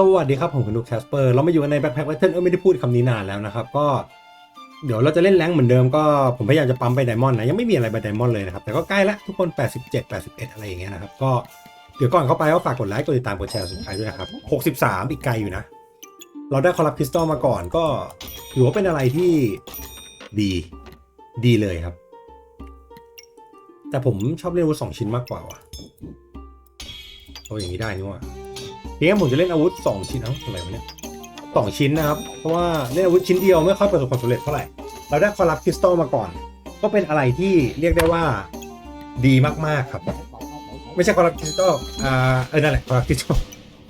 สวัสดีครับผมคุณนุกแคสเปอร์เรามาอยู่ในแบ็คแพ็คแพทเทิร์นเออไม่ได้พูดคำนี้นานแล้วนะครับก็เดี๋ยวเราจะเล่นแรงเหมือนเดิมก็ผมพยายามจะปั๊มไปไดมอนด์นะยังไม่มีอะไรไปไดมอนด์เลยนะครับแต่ก็ใกล้ล้วทุกคน 87 81 อะไรอย่างเงี้ยนะครับก็เดี๋ยวก่อนเข้าไปก็ฝากกดไลค์กดติดตามกดแชร์สุดท้ายด้วยนะครับ 63 อีกไกลอยู่นะ เราได้คอรับคริสตัลมาก่อนก็ถือว่าเป็นอะไรที่ดีดีเลยครับ แต่ผมชอบเล่นวุธสองชิ้นมากกว่าว่ะเอาอย่างนี้ได้นี่ว่า ทีนี้ผมจะเล่นอาวุธ 2 ชิ้นเอ้าอะไรวะเนี่ยสองชิ้นนะครับ เพราะว่าเล่นอาวุธชิ้นเดียวไม่ค่อยประสบความสำเร็จเท่าไหร่ เราได้คอรับคริสตัลมาก่อน ก็เป็นอะไรที่เรียกได้ว่าดีมากๆครับ ไม่ใช่คอรับคริสตัลอ่าเออนั่นแหละคอรับคริสตัล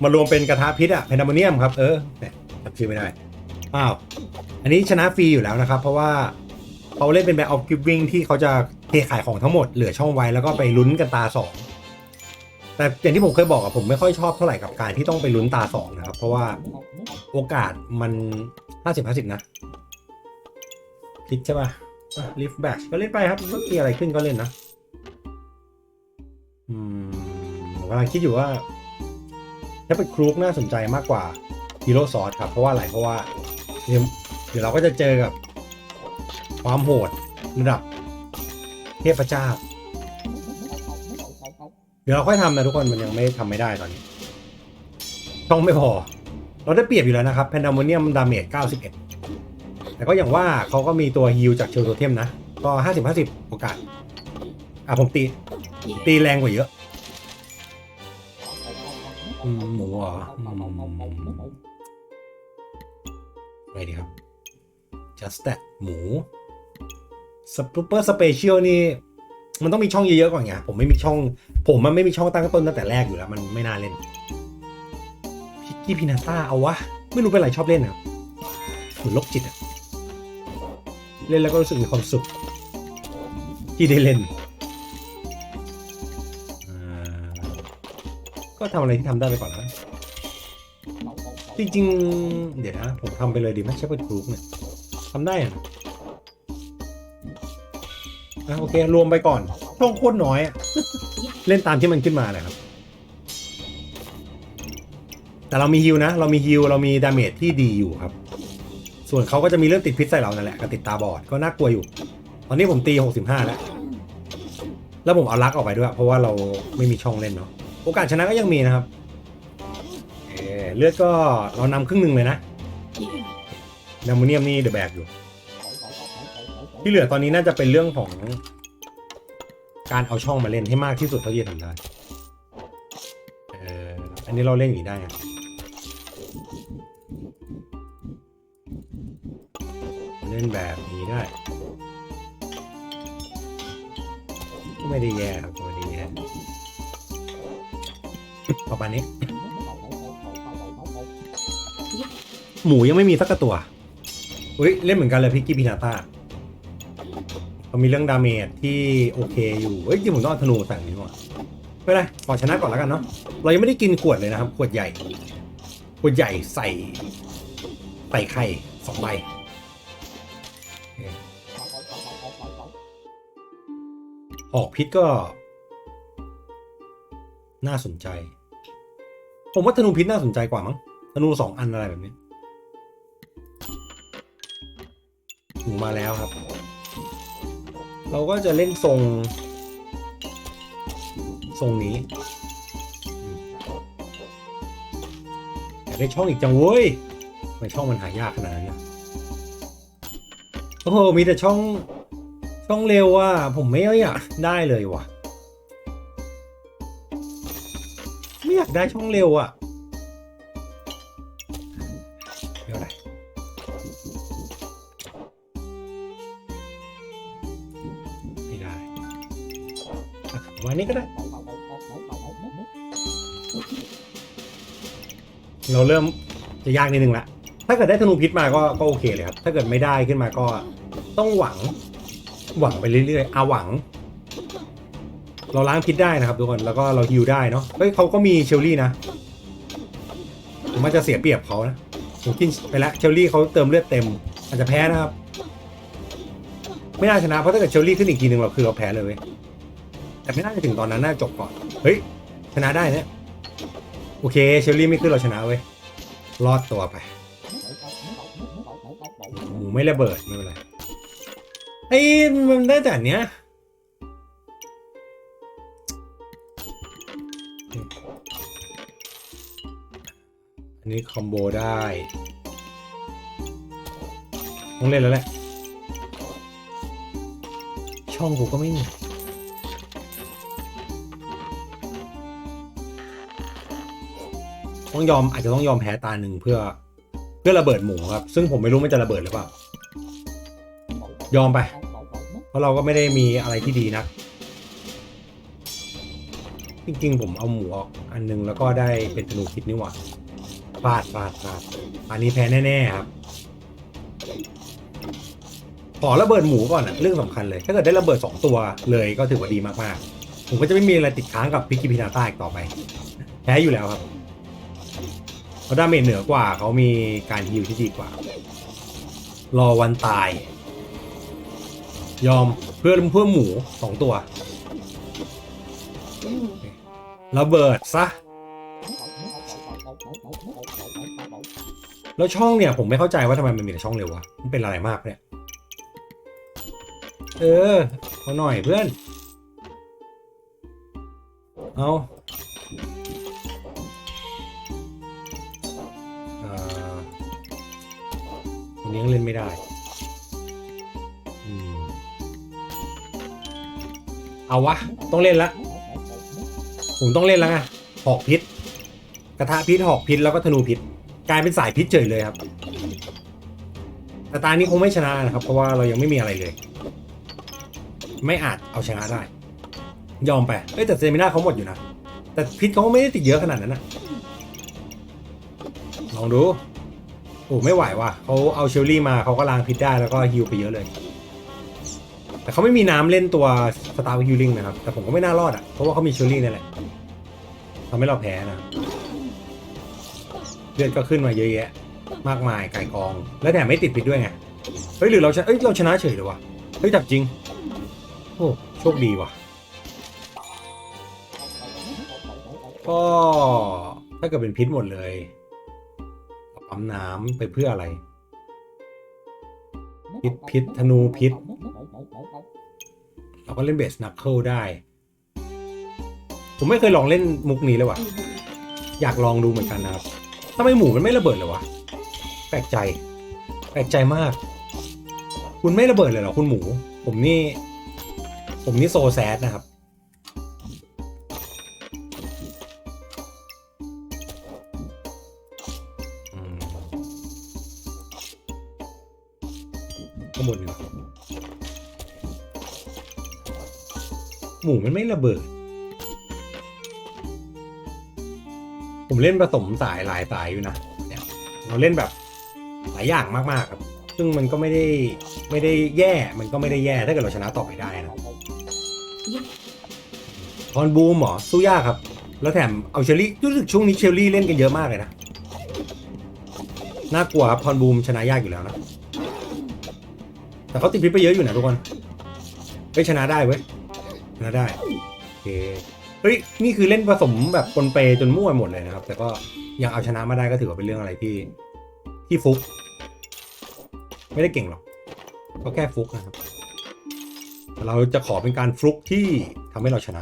มารวมเป็นกระทะพิษอะเพนดามเนียมครับ เออเนี่ยจำชื่อไม่ได้อ้าวอันนี้ชนะฟรีอยู่แล้วนะครับ เพราะว่าเขาเล่นเป็นแบบออฟกิฟวิ่งที่เขาจะเทขายของทั้งหมดเหลือช่องไว้แล้วก็ไปลุ้นกันตาสอง แต่อย่างที่ผมเคยบอกอะผมไม่ค่อยชอบเท่าไหร่กับการที่ต้องไปลุ้นตาสองนะครับ เพราะว่าโอกาสมันห้าสิบห้าสิบนะคิดใช่ป่ะลิฟแบชก็เล่นไปครับไม่มีอะไรขึ้นก็เล่นนะ อืมผมกำลังคิดอยู่ว่า ถ้าเป็นครูกน่าสนใจมากกว่าฮีโร่ซอสครับ เพราะว่าอะไรเพราะว่า เดี๋ยวเดี๋ยวเราก็จะเจอกับ ความโหดระดับเทพเจ้า เดี๋ยวเราค่อยทำนะทุกคนมันยังไม่ทำไม่ได้ตอนนี้ ต้องไม่พอ เราได้เปรียบอยู่แล้วนะครับแพนดามเนียมดาเมจ91 แต่ก็อย่างว่าเขาก็มีตัวฮิลจากเชลโทเทมนะ ก็ 50 50 โอกาส อะผมตี ตีแรงกว่าเยอะหมูหรออืมไงดีครับ just that หมูสปูเปอร์สเปเชียลนี่ มันต้องมีช่องเยอะๆก่อนไงผมไม่มีช่อง ผมมันไม่มีช่องตั้งต้นตั้งแต่แรกอยู่แล้วมันไม่น่าเล่นพิกกี้พินาต้าเอาวะไม่รู้เป็นไรชอบเล่นอะเหมือนโรคจิตอะเล่นแล้วก็รู้สึกมีความสุข ที่ได้เล่นอ่าก็ทำอะไรที่ทำได้ไปก่อนนะจริงๆ เดี๋ยวนะ ผมทำไปเลยดีไหมใช่เป็นกรุ๊ปเนี่ยทำได้อะ อะโอเค รวมไปก่อนช่องโคตรน้อยอะ เล่นตามที่มันขึ้นมาเลยครับ แต่เรามีฮิวนะ เรามีฮิวเรามีดาเมจที่ดีอยู่ครับ ส่วนเขาก็จะมีเรื่องติดพิษใส่เรานั่นแหละกับติดตาบอดก็น่ากลัวอยู่ ตอนนี้ผมตี 65 แล้ว แล้วผมเอาลักออกไปด้วย เพราะว่าเราไม่มีช่องเล่นเนาะโอกาสชนะก็ยังมีนะครับเออเลือดก็เรานำครึ่งหนึ่งเลยนะนามูเนียมนี่เดอะแบกอยู่ ที่เหลือตอนนี้น่าจะเป็นเรื่องของ การเอาช่องมาเล่นให้มากที่สุดเท่าที่จะทำได้ เอออันนี้เราเล่นอย่างนี้ได้เล่นแบบนี้ได้ก็ไม่ได้แย่ครับไม่ได้แย่ประมาณนี้ หมูยังไม่มีสักตัว อุ้ยเล่นเหมือนกันเลยพิกกี้พินาต้า เขามีเรื่องดาเมจที่โอเคอยู่ เอ้ยจริงผมต้องเอาธนูใส่นี้ว่ะไม่เป็นไรขอชนะก่อนแล้วกันเนาะ เรายังไม่ได้กินขวดเลยนะครับ ขวดใหญ่ ขวดใหญ่ใส่ใส่ไข่สองใบออกพิษก็ น่าสนใจ ผมว่าธนูพิษน่าสนใจกว่ามั้งธนูสองอันอะไรแบบนี้หมูมาแล้วครับ เราก็จะเล่นทรง ทรงนี้อยากได้ช่องอีกจังเว้ยทำไมช่องมันหายากขนาดนั้นนะโอ้โหมีแต่ช่องช่องเร็วอะผมไม่อยากได้เลยว่ะ ไม่อยากได้ช่องเร็วอะ นี้ก็ได้ เราเริ่มจะยากนิดนึงละ ถ้าเกิดได้ธนูพิษมาก็ก็โอเคเลยครับ ถ้าเกิดไม่ได้ขึ้นมาก็ต้องหวัง หวังไปเรื่อยๆอาหวัง เราล้างพิษได้นะครับทุกคน แล้วก็เราฮิวได้เนาะ เฮ้ยเขาก็มีเชลลี่นะผมมันจะเสียเปรียบเขานะผมกินไปแล้วเชลลี่เขาเติมเลือดเต็ม อาจจะแพ้นะครับ ไม่น่าชนะเพราะถ้าเกิดเชลลี่ขึ้นอีกทีหนึ่งเราคือเราแพ้เลยเว้ย แต่ไม่น่าจะถึงตอนนั้นน่าจบก่อน เฮ้ย ชนะได้เนี่ย โอเค เชลลี่ไม่ขึ้นเราชนะเว้ย รอดตัวไป หมูไม่ระเบิด ไม่เป็นไร ไอ้มันได้แต่อันเนี้ยอันนี้คอมโบได้ต้องเล่นแล้วแหละ ช่องกูก็ไม่มี ต้องยอมอาจจะต้องยอมแพ้ตาหนึ่งเพื่อ เพื่อระเบิดหมูครับ ซึ่งผมไม่รู้มันจะระเบิดหรือเปล่ายอมไป เพราะเราก็ไม่ได้มีอะไรที่ดีนัก จริงๆ ผมเอาหมูออกอันนึงแล้วก็ได้เป็นธนูคิดนี่หว่าพลาดพลาดพลาดอันนี้แพ้แน่ๆครับ ขอระเบิดหมูก่อนอะเรื่องสำคัญเลย ถ้าเกิดได้ระเบิดสองตัวเลยก็ถือว่าดีมากๆ ผมก็จะไม่มีอะไรติดค้างกับพิกิพินาต้าอีกต่อไป แพ้อยู่แล้วครับ เพราะดาเมจเหนือกว่าเขามีการฮิวที่ดีกว่า รอวันตาย ยอมเพื่อเพื่อหมูสองตัวระเบิดซะ แล้วช่องเนี่ยผมไม่เข้าใจว่าทำไมมันมีแต่ช่องเร็ววะมันเป็นอะไรมากเนี่ยเออเอาหน่อยเพื่อน เอา นี้ยังเล่นไม่ได้เอาวะ ต้องเล่นละผมต้องเล่นแล้วไงหอกพิษ กระทะพิษหอกพิษแล้วก็ธนูพิษ กลายเป็นสายพิษเฉยเลยครับแต่ตานี้คงไม่ชนะนะครับ เพราะว่าเรายังไม่มีอะไรเลย ไม่อาจเอาชนะได้ ยอมไปเอ้ยแต่เซมิน่าเขาหมดอยู่นะ แต่พิษเขาก็ไม่ได้ติดเยอะขนาดนั้นนะลองดู โอ้ไม่ไหวว่ะเขาเอาเชลลี่มาเขาก็ล้างพิษได้แล้วก็ฮิวไปเยอะเลย แต่เขาไม่มีน้ำเล่นตัวสตาร์ฮิลลิ่งนะครับ แต่ผมก็ไม่น่ารอดอะ เพราะว่าเขามีเชลลี่นี่แหละทำให้เราแพ้นะเลือดก็ขึ้นมาเยอะแยะ มากมายไก่กอง แล้วแถมไม่ติดพิษด้วยไง เฮ้ยหรือเราชนะเอ้ยเราชนะเฉยเลยวะเฮ้ยจับจริง โอ้โชคดีว่ะ ก็ถ้าเกิดเป็นพิษหมดเลย ปั๊มน้ำไปเพื่ออะไร พิษพิษธนูพิษ เราก็เล่นเบสนักเคิลได้ ผมไม่เคยลองเล่นมุกนี้เลยว่ะ อยากลองดูเหมือนกันนะครับทำไมหมูมันไม่ระเบิดเลยวะ แปลกใจ แปลกใจมาก คุณไม่ระเบิดเลยเหรอคุณหมู ผมนี่ ผมนี่โซแซดนะครับ ข้างบนนี่หมูมันไม่ระเบิด ผมเล่นผสมสายหลายสายอยู่นะเนี่ยเราเล่นแบบหลายอย่างมากๆครับ ซึ่งมันก็ไม่ได้ไม่ได้แย่ มันก็ไม่ได้แย่ถ้าเกิดเราชนะต่อไปได้นะทอนบูมเหรอสู้ยากครับ แล้วแถมเอาเชอรี่รู้สึกช่วงนี้เชอรี่เล่นกันเยอะมากเลยนะ น่ากลัวครับทอนบูมชนะยากอยู่แล้วนะ แต่เขาติดพิษไปเยอะอยู่นะทุกคนเฮ้ยชนะได้เว้ยชนะได้โอเคเฮ้ยนี่คือเล่นผสมแบบปนเปจนมั่วหมดเลยนะครับ แต่ก็ยังเอาชนะมาได้ก็ถือว่าเป็นเรื่องอะไรที่ที่ฟุก ไม่ได้เก่งหรอกก็แค่ฟุกนะครับ เราจะขอเป็นการฟุกที่ทำให้เราชนะ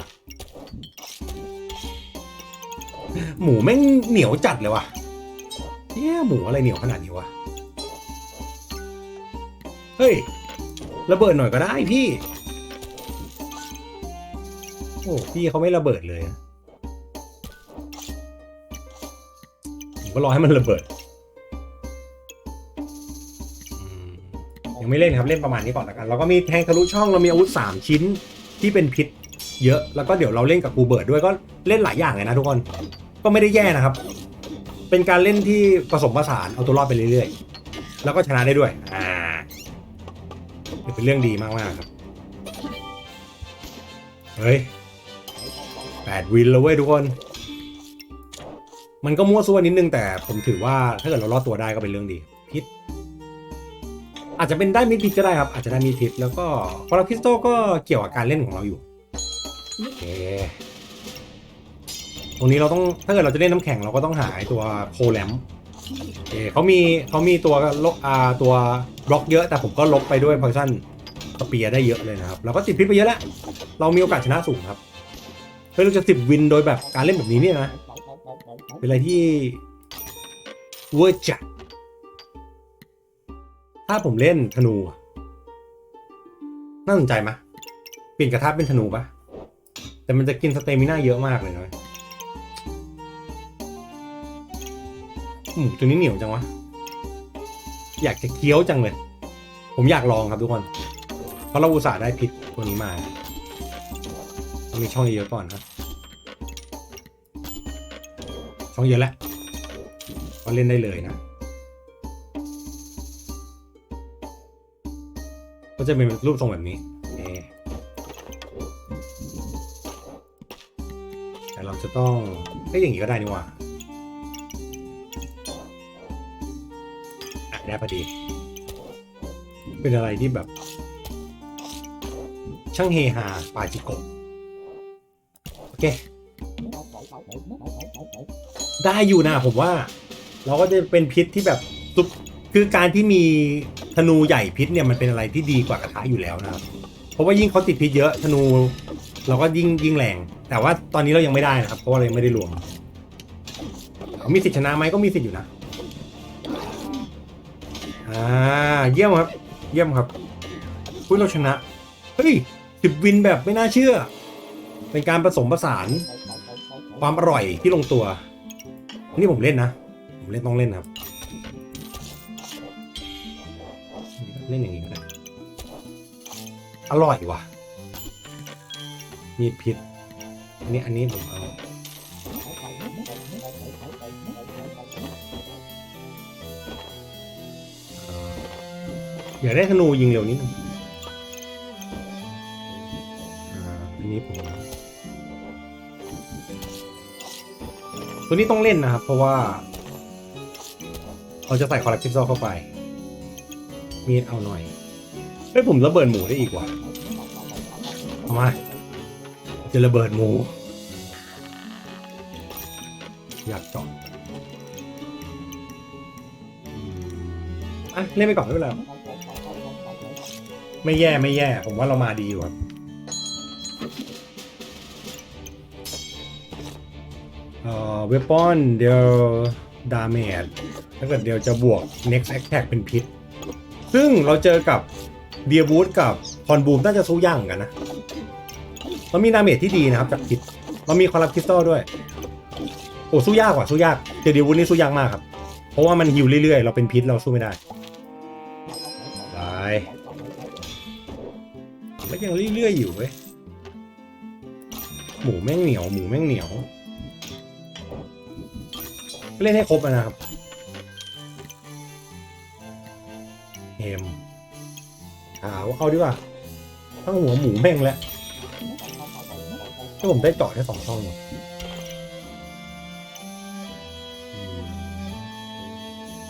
หมูแม่งเหนียวจัดเลยว่ะเนี่ยหมูอะไรเหนียวขนาดนี้วะ เฮ้ย ระเบิดหน่อยก็ได้พี่ โอ้พี่เขาไม่ระเบิดเลยผมก็รอให้มันระเบิด ยังไม่เล่นครับเล่นประมาณนี้ก่อนละกันเราก็มีแทงทะลุช่องเรามีอาวุธสามชิ้นที่เป็นพิษเยอะ แล้วก็เดี๋ยวเราเล่นกับกูเบิร์ดด้วยก็เล่นหลายอย่างเลยนะทุกคน ก็ไม่ได้แย่นะครับ เป็นการเล่นที่ผสมผสานเอาตัวรอดไปเรื่อยๆ แล้วก็ชนะได้ด้วยอ่า เรื่องดีมากๆครับ เฮ้ยแปดวินแล้วเว้ยทุกคน มันก็มั่วซั่วนิดนึงแต่ผมถือว่าถ้าเกิดเรารอดตัวได้ก็เป็นเรื่องดีพิษอาจจะเป็นได้มิดพิษก็ได้ครับ อาจจะได้มิดพิษแล้วก็พอเราพิสโตก็เกี่ยวกับการเล่นของเราอยู่โอเคตรงนี้เราต้องถ้าเกิดเราจะเล่นน้ำแข็งเราก็ต้องหาตัวโคแลมโอเคเขามีเขามีตัวลบอ่าตัวบล็อกเยอะแต่ผมก็ลบไปด้วยพอยซัน สเปียได้เยอะเลยนะครับเราก็ติดพิษไปเยอะแล้ว เรามีโอกาสชนะสูงครับเฮ้ยเราจะสิบวินโดยแบบการเล่นแบบนี้เนี่ยนะเป็นอะไรที่เวอร์จัดถ้าผมเล่นธนู น่าสนใจไหมเปลี่ยนกระทะเป็นธนูปะแต่มันจะกินสเตมิน่าเยอะมากเลยนะหมูตัวนี้เหนียวจังวะ อยากจะเคี้ยวจังเลย ผมอยากลองครับทุกคน ราะเราอุตส่าห์ได้พิษตัวนี้มาต้องมีช่องเยอะก่อนครับ ช่องเยอะแล้วก็เล่นได้เลยนะ ก็จะเป็นรูปทรงแบบนี้แต่เราจะต้องก็อย่างนี้ก็ได้นี่หว่าอะได้พอดี เป็นอะไรที่แบบ ช่างเฮฮาปาจิโกะโอเค ได้อยู่นะผมว่า เราก็จะเป็นพิษที่แบบซุปคือการที่มีธนูใหญ่พิษเนี่ยมันเป็นอะไรที่ดีกว่ากระทะอยู่แล้วนะครับ เพราะว่ายิ่งเขาติดพิษเยอะธนู เราก็ยิ่งยิ่งแรง แต่ว่าตอนนี้เรายังไม่ได้นะครับ เพราะว่าเราไม่ได้รวมเขามีสิทธิชนะไหมก็มีสิทธิ์อยู่นะอ่าเยี่ยมครับ เยี่ยมครับพุ้ยเราชนะ เฮ้ย สิบวินแบบไม่น่าเชื่อ เป็นการผสมผสานความอร่อยที่ลงตัว นี่ผมเล่นนะ ผมเล่นต้องเล่นนะครับ เล่นอย่างนี้ก็ได้ อร่อยว่ะ มีพิษอันนี้อันนี้ผมเอาอยากได้ธนูยิงเร็วนิ นี้ผมตัวนี้ต้องเล่นนะครับ เพราะว่าเราจะใส่คอร์รัปทิฟซอเข้าไป มีดเอาหน่อยเฮ้ยผมระเบิดหมูได้อีกว่ะเอามา จะระเบิดหมู อยากจอืมอะเล่นไปก่อนไม่เป็นไรไม่แย่ไม่แย่ ผมว่าเรามาดีอยู่ครับ เวปอนเดียวดาเมจถ้าเกิดเดียวจะบวก next attack เป็นพิษ ซึ่งเราเจอกับเบียร์บูธกับคอนบูมน่าจะสู้ยากกันนะเรามีดาเมจที่ดีนะครับจากพิษเรามีคอร์รัปคริสตัลด้วย โอ้สู้ยากกว่าสู้ยากเจดียบูธนี่สู้ยากมากครับ เพราะว่ามันฮิวเรื่อยๆ เราเป็นพิษเราสู้ไม่ได้ได้แล้วยังเรื่อยๆอยู่เว้ยหมูแม่งเหนียวหมูแม่งเหนียว เล่นให้ครบนะครับเฮมขาวเอาดีกว่าทั้งหัวหมูแม่งแล้วถ้าผมได้เจาะแค่สองช่องเนี่ยอืม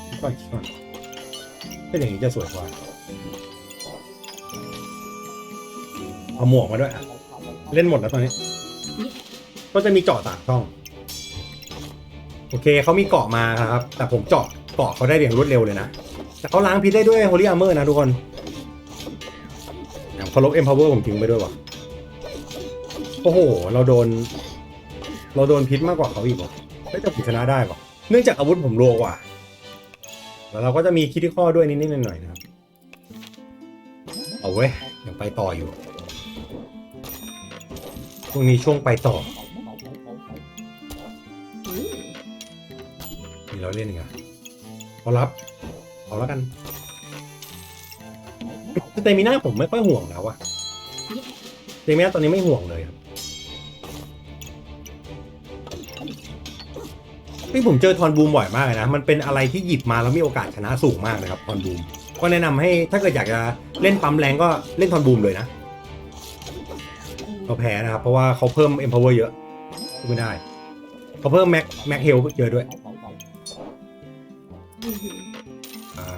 คิดก่อนคิดก่อนเป็นอย่างนี้จะสวยกว่า เอาหมวกมาด้วย เล่นหมดแล้วตอนนี้ ก็จะมีเจาะสามช่อง โอเคเขามีเกาะมาครับ แต่ผมเจาะเกาะเขาได้อย่างรวดเร็วเลยนะ แต่เขาล้างพิษได้ด้วย Holy Armor นะทุกคนอย่างเขาลบ Empower ผมทิ้งไปด้วยวะโอ้โห เราโดน เราโดนพิษมากกว่าเขาอีกวะไม่แต่ผมชนะได้วะเนื่องจากอาวุธผมโลกว่า แล้วเราก็จะมีคิดที่ข้อด้วยนิดๆหน่อยๆนะครับ เอาเว้ยยังไปต่ออยู่ช่วงนี้ช่วงไปต่อ มีเราเล่นอีกอะเอารับ เอาแล้วกันสเตมิน่าผมไม่ค่อยห่วงแล้วอะสเตมิน่าตอนนี้ไม่ห่วงเลยครับที่ผมเจอทอนบูมบ่อยมากเลยนะ มันเป็นอะไรที่หยิบมาแล้วมีโอกาสชนะสูงมากนะครับทอนบูม ก็แนะนำให้ถ้าเกิดอยากจะเล่นปั๊มแรงก็เล่นทอนบูมเลยนะเราแพ้นะครับ เพราะว่าเขาเพิ่ม empower เยอะ ไม่ได้ เขาเพิ่ม max max health เยอะด้วย ใช่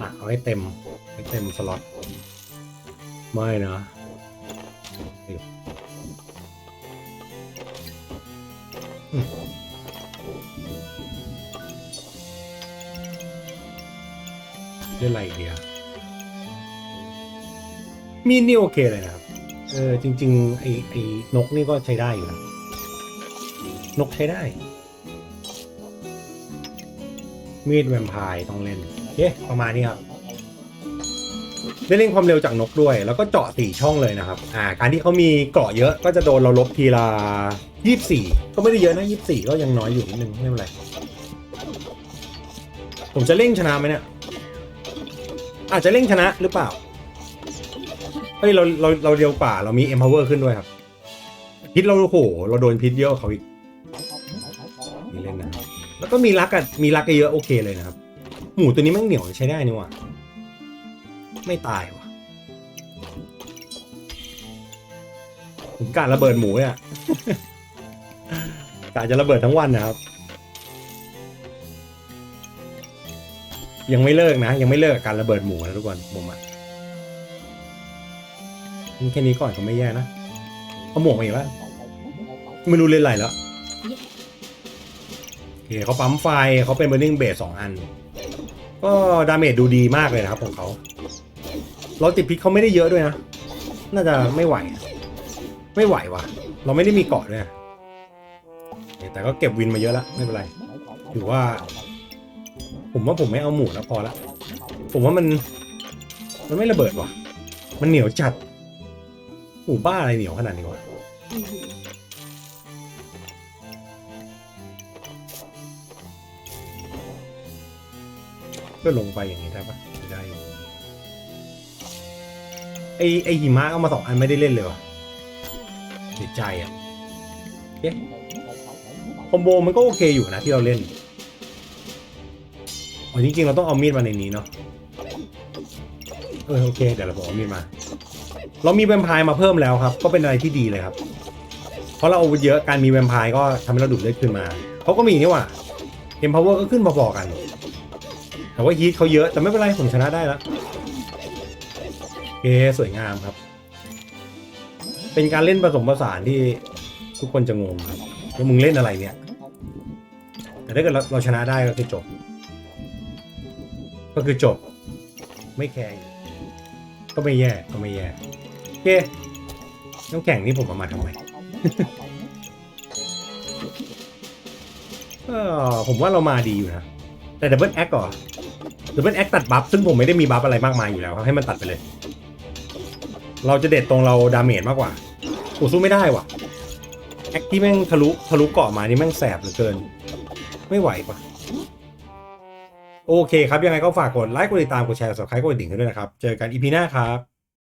อะเอาให้เต็มให้เต็มสล็อตไม่นะนี่อืมเล่นอะไรเดียวมีนี่โอเคเลยนะครับ เออจริง ๆ ไอ้ไอ้นกนี่ก็ใช้ได้อยู่นะนกใช้ได้ มีดแวมไพร์ต้องเล่นโอเคประมาณนี้ครับได้เร่งความเร็วจากนกด้วย แล้วก็เจาะสี่ช่องเลยนะครับ อ่า การที่เขามีเกาะเยอะก็จะโดนเราลบทีละยี่สี่ก็ไม่ได้เยอะนะยี่สี่ก็ยังน้อยอยู่นิดนึงไม่เป็นไรผมจะเร่งชนะไหมเนี่ยอาจจะเร่งชนะหรือเปล่าเฮ้ยเราเราเราเร็วกว่าเรามี empower ขึ้นด้วยครับ พิษเราโอ้โหเราโดนพิษเยอะเขาอีก แล้วก็มีรักอะมีรักเยอะโอเคเลยนะครับ หมูตัวนี้แมันเหนียวใช้ได้นี่ว่าไม่ตายว่ะผมกะรระเบิดหมูเนี่ยกะจะระเบิดทั้งวันนะครับ ยังไม่เลิกนะ ยังไม่เลิกการระเบิดหมูนะทุกคนผมอะแค่นี้ก่อนก็ไม่แย่นะเอาหมวกมาอีกแล้วไม่รู้เล่นอะไรแล้ว เคเขาปั๊มไฟเขาเป็นเบอร์นิ่งเบสสองอัน ก็ดาเมจดูดีมากเลยนะครับของเขาเราติดพิษเขาไม่ได้เยอะด้วยนะ น่าจะไม่ไหว ไม่ไหววะเราไม่ได้มีเกาะด้วยแต่ก็เก็บวินมาเยอะแล้วไม่เป็นไรถือว่า ผมว่าผมไม่เอาหมูแล้วพอละผมว่ามันมันไม่ระเบิดว่ะ มันเหนียวจัดหมูบ้าอะไรเหนียวขนาดนี้วะ ก็ลงไปอย่างนี้ได้ปะได้ไอไอหิมะเอามาสองอันไม่ได้เล่นเลยวะเสียใจอะโอเคคอมโบมันก็โอเคอยู่นะที่เราเล่นอ๋อจริงๆเราต้องเอามีดมาในนี้เนาะเออโอเคเดี๋ยวเราเอามีดมา เรามีแวมไพร์มาเพิ่มแล้วครับ ก็เป็นอะไรที่ดีเลยครับ เพราะเราเอาเยอะการมีแวมไพร์ก็ทำให้เราดูดเลือดขึ้นมาเขาก็มีนี่ว่าเอ็มพาวเวอร์ก็ขึ้นพอๆกัน แต่ว่าฮีทเขาเยอะแต่ไม่เป็นไรผมชนะได้แล้วโอสวยงามครับ เป็นการเล่นผสมผสานที่ทุกคนจะงงครับว่ามึงเล่นอะไรเนี่ย แต่ถ้าเกิดเราเราชนะได้ก็คือจบ ก็คือจบ ไม่แคร์อยู่ก็ไม่แย่ก็ไม่แย่โอเคน้ำแข่งนี่ผมเอามาทำไมผมว่าเรามาดีอยู่นะ แต่ดับเบิลแอคก่อน รือเป็นแอคตัดบัฟซึ่งผมไม่ได้มีบัฟอะไรมากมายอยู่แล้วครับให้มันตัดไปเลย เราจะเด็ดตรงเราดาเมจมากกว่าโอ้สู้ไม่ได้ว่ะแอคที่แม่งทะลุทะลุเกาะมานี่แม่งแสบเหลือเกิน ไม่ไหวปะโอเคครับยังไงก็ฝากกดไลค์กดติดตามกดแชร์กด subscribe กดดิ่งให้ด้วยนะครับ เจอกันอีพีหน้าครับ